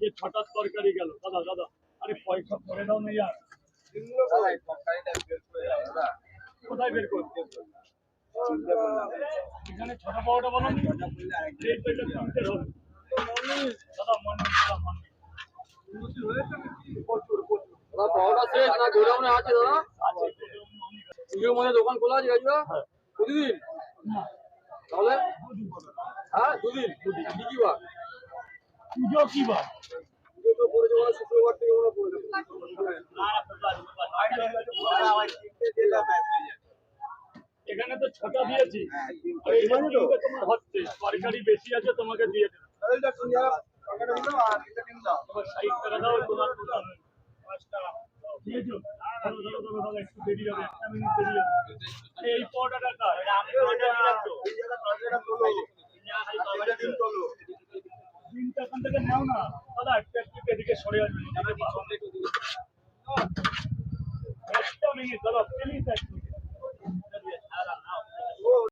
যে ছটার তরকারি গেল। দাদা দাদা আরে পয়সা করে দাও না ইয়ার কোথায় বের করতে এখানে ছটা পাওয়াটা বলো দাদা মানে প্রচুর প্রচুর। দাদা পাওয়াটা শেষ না? গোডাউনে আছে দাদা? পুজোর মধ্যে দোকান খোলা আছে রাজুদা? প্রতিদিন? তাহলে? হ্যাঁ দুদিন? দুদিন। কি বার? পুজো কি বা পুজো তো পড়েছে শুক্রবার থেকে পড়ে এখানে তো ছটা দিয়েছি এই তোমার হচ্ছে তরকারি বেশি আছে তোমাকে দিয়ে দেবে। তোমার থেকে নাও না। দাদা এদিকে সরে আসবে একটা। মিনিট